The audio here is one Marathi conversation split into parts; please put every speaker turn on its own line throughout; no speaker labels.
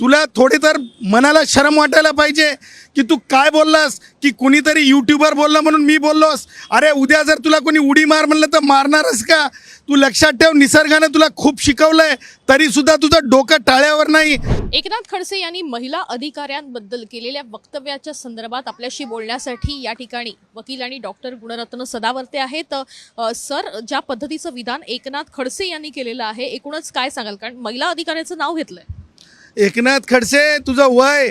तुला थोडी तर मनाला शरम वाटायला पाहिजे की तू काय बोललास की कुणीतरी यूट्यूबर बोललं म्हणून मी बोललोस? अरे उद्या जर तुला कोणी उडी मार म्हणलं तर मारणारच का? तू लक्षात ठेव निसर्गाने तुला खूप शिकवलंय तरीसुद्धा तुझं डोकं टाळ्यावर नाही.
एकनाथ खडसे यांनी महिला अधिकाऱ्यांबद्दल केलेल्या वक्तव्याच्या संदर्भात आपल्याशी बोलण्यासाठी या ठिकाणी वकील आणि डॉक्टर गुणरत्न सदावर्ते आहेत. सर ज्या पद्धतीचं विधान एकनाथ खडसे यांनी केलेलं आहे एकूणच काय सांगाल? कारण महिला अधिकाऱ्याचं नाव घेतलंय.
एकनाथ खडसे तुझं वय.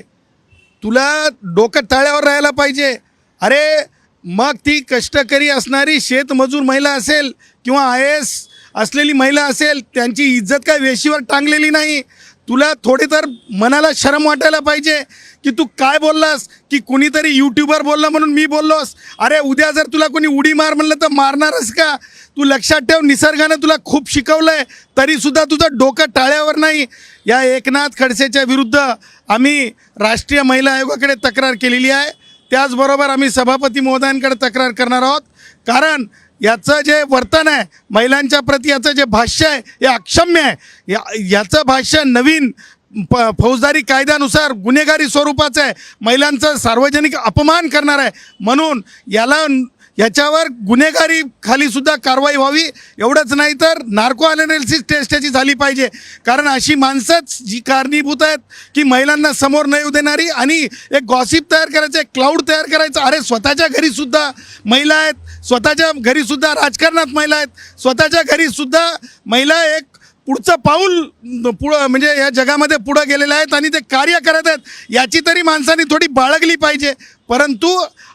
तुला डोकं टाळ्यावर राहायला पाहिजे. अरे मग ती कष्टकरी असणारी शेतमजूर महिला असेल किंवा आय एस असलेली महिला असेल त्यांची इज्जत काय वेशीवर टांगलेली नाही? तुला थोडी तर मनाला शरम वाटायला पाहिजे की तू काय बोललास की कुणीतरी यूट्यूबर बोलला म्हणून मी बोललोस. अरे उद्या जर तुला कोणी उडी मार म्हणलं तर मारणारच का? तू लक्षात ठेव निसर्गानं तुला खूप शिकवलं आहे तरीसुद्धा तुझं डोकं टाळ्यावर नाही. या एकनाथ खडसेच्या विरुद्ध आम्ही राष्ट्रीय महिला आयोगाकडे तक्रार केलेली आहे. त्याचबरोबर आम्ही सभापती महोदयांकडे तक्रार करणार आहोत. कारण याचं जे वर्तन आहे महिलांच्या प्रती याचं जे भाष्य आहे हे अक्षम्य आहे. या याचं भाष्य नवीन प फौजदारी कायद्यानुसार गुन्हेगारी स्वरूपाचं आहे. महिलांचं सार्वजनिक अपमान करणार आहे. म्हणून याला याच्यावर गुन्हेगारी खाली सुद्धा कारवाई व्हावी. एवढंच नाही तर नार्को अनालिसिस टेस्ट याची झाली पाहिजे. कारण अशी माणसंच जी कारणीभूत आहेत की महिलांना समोर न येऊ देणारी आणि एक गॉसिप तयार करायचं एक क्लाउड तयार करायचं. अरे स्वतःच्या घरीसुद्धा महिला आहेत. स्वतःच्या घरीसुद्धा राजकारणात महिला आहेत. स्वतःच्या घरीसुद्धा महिला एक पुढचं पाऊल पुढं म्हणजे या जगामध्ये पुढं गेलेले आहेत आणि ते कार्य करत आहेत याची तरी माणसाने थोडी बाळगली पाहिजे. परंतु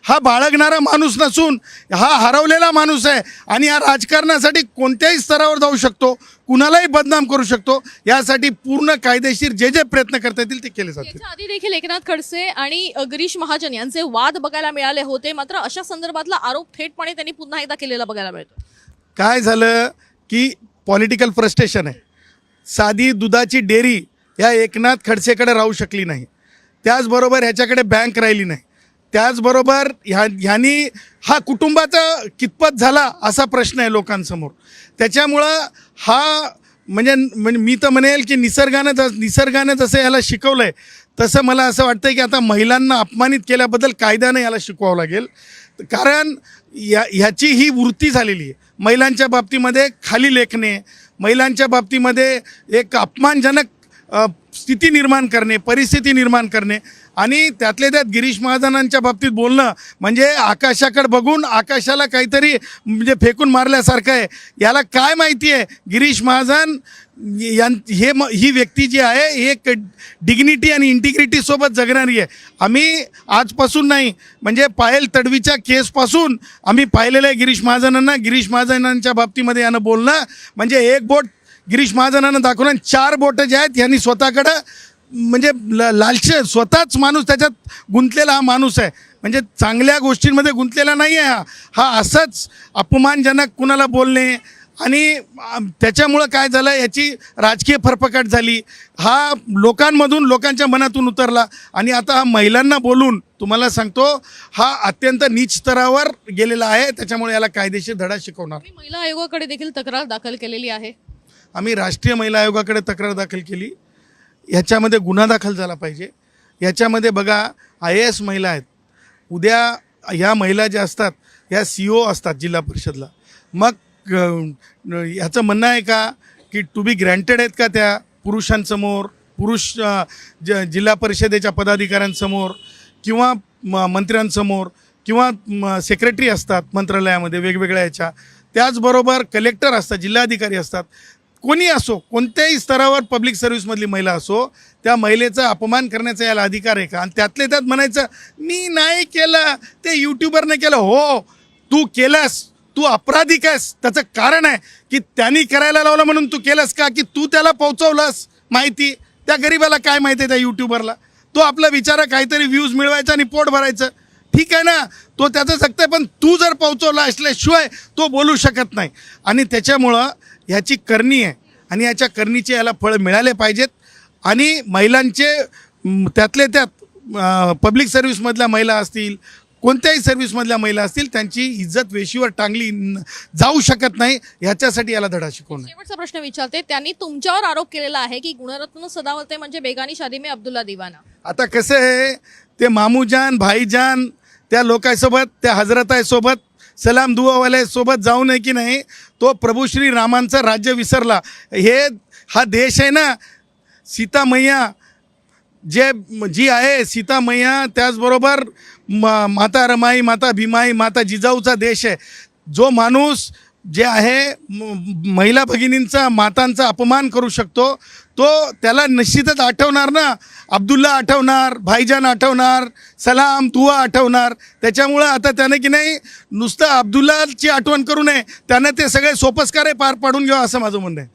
हा बाळगणारा माणूस नसून हा हरवलेला माणूस आहे आणि या राजकारणासाठी कोणत्याही स्तरावर जाऊ शकतो कुणालाही बदनाम करू शकतो यासाठी पूर्ण कायदेशीर जे जे प्रयत्न करता येतील ते केले जातील.
आधी देखील एकनाथ खडसे आणि गिरीश महाजन यांचे वाद बघायला मिळाले होते मात्र अशा संदर्भातला आरोप थेटपणे त्यांनी पुन्हा एकदा केलेला बघायला मिळतो
काय झालं की पॉलिटिकल फ्रस्ट्रेशन आहे. साधी दुधाची डेअरी या एकनाथ खडसेकडे राहू शकली नाही. त्याचबरोबर ह्याच्याकडे बँक राहिली नाही. त्याचबरोबर ह्या ह्यानी हा कुटुंबाचा कितपत झाला असा प्रश्न आहे लोकांसमोर. त्याच्यामुळं हा म्हणजे म्हणजे मी तर म्हणेल की निसर्गानं जस निसर्गानं जसं याला शिकवलं आहे तसं मला असं वाटतं की आता महिलांना अपमानित केल्याबद्दल कायद्यानं याला शिकवावं लागेल. कारण या ह्याची ही वृत्ती झालेली आहे. महिलांच्या बाबतीमध्ये खाली लेखणे महिलांच्या बाबतीमध्ये एक अपमानजनक स्थिती निर्माण करणे परिस्थिती निर्माण करणे आणि त्यातल्या त्यात गिरीश महाजनांच्या बाबतीत बोलणं म्हणजे आकाशाकडे बघून आकाशाला काहीतरी म्हणजे फेकून मारल्यासारखं आहे. याला काय माहिती आहे? गिरीश महाजन हे म ही व्यक्ती जी आहे ही एक डिग्निटी आणि इंटिग्रिटीसोबत जगणारी आहे. आम्ही आजपासून नाही म्हणजे पायल तडवीच्या केसपासून आम्ही पाहिलेलं आहे गिरीश महाजनांना. गिरीश महाजनांच्या बाबतीमध्ये यानं बोलणं म्हणजे एक बोट गिरीश महाजनानं दाखवणं चार बोटं जे आहेत यांनी स्वतःकडं म्हणजे ल लालच स्वतःच माणूस त्याच्यात गुंतलेला हा माणूस आहे. म्हणजे चांगल्या गोष्टींमध्ये गुंतलेला नाही आहे हा. हा असंच अपमानजनक कुणाला बोलणे आणि त्याच्यामुळं काय झालं याची राजकीय फरफकाट झाली. हा लोकांमधून लोकांच्या मनातून उतरला. आणि आता हा महिलांना बोलून तुम्हाला सांगतो हा अत्यंत नीच स्तरावर गेलेला आहे. त्याच्यामुळे याला कायदेशीर धडा शिकवणार.
महिला आयोगाकडे देखील तक्रार दाखल केलेली आहे.
आम्ही राष्ट्रीय महिला आयोगाकडे तक्रार दाखल केली. ह्याच्यामध्ये गुन्हा दाखल झाला पाहिजे. याच्यामध्ये बघा आय ए एस महिला आहेत. उद्या ह्या महिला ज्या असतात ह्या सी ओ असतात जिल्हा परिषदला. मग ह्याचं म्हणणं आहे का की टू बी ग्रँटेड आहेत का त्या पुरुषांसमोर पुरुष ज जिल्हा परिषदेच्या पदाधिकाऱ्यांसमोर किंवा म मंत्र्यांसमोर किंवा सेक्रेटरी असतात मंत्रालयामध्ये वेगवेगळ्या ह्याच्या. त्याचबरोबर कलेक्टर असतात जिल्हाधिकारी असतात. कोणी असो कोणत्याही स्तरावर पब्लिक सर्व्हिसमधली महिला असो त्या महिलेचा अपमान करण्याचा याला अधिकार आहे का? आणि त्यातले त्यात म्हणायचं मी नाही केलं ते यूट्यूबरने केलं. हो तू केलंस. तू अपराधिक आहेस? त्याचं कारण आहे की त्यांनी करायला लावलं म्हणून तू केलंस का? की तू त्याला पोहोचवलंस माहिती? त्या गरीबाला काय माहिती आहे त्या यूट्यूबरला तो आपला विचारा काहीतरी व्ह्यूज मिळवायचा आणि पोट भरायचं. ठीक आहे ना? तो त्याचं जगतंय पण तू जर पोहोचवला असल्याशिवाय तो बोलू शकत नाही. आणि त्याच्यामुळं ह्याची करणी आहे. आणि याच्या करणीचे याला फळ मिळाले पाहिजेत. आणि महिलांचे त्यातले त्यात पब्लिक सर्व्हिसमधल्या महिला असतील कोणत्याही सर्व्हिसमधल्या महिला असतील त्यांची इज्जत वेशीवर टांगली जाऊ शकत नाही. ह्याच्यासाठी याला धडा शिकवणं
शेवटचा प्रश्न विचारते. त्यांनी तुमच्यावर आरोप केलेला आहे की गुणरत्न सदावर्ते म्हणजे बेगानी शादी में अब्दुल्ला दिवाना.
आता कसं आहे ते मामूजान भाईजान त्या लोकांसोबत त्या हजरताईसोबत सलाम दुवावाल्यासोबत जाऊ नये की नाही तो प्रभू श्री रामांचं राज्य विसरला. हे हा देश आहे ना सीता मैया जे जी आहे सीता मैया त्याचबरोबर म माता रमाई माता भीमाई माता जिजाऊचा देश आहे. जो माणूस जे आहे म- महिला भगिनींचा मातांचा अपमान करू शकतो तो त्याला निश्चितच आठवणार ना. अब्दुल्ला आठवणार भाईजान आठवणार सलाम दुआ आठवणार. त्याच्यामुळं आता त्याने की नाही नुसतं अब्दुल्लाची आठवण करू नये. त्यानं ते सगळे सोपस्कारे पार पाडून घ्यावं असं माझं म्हणणं आहे.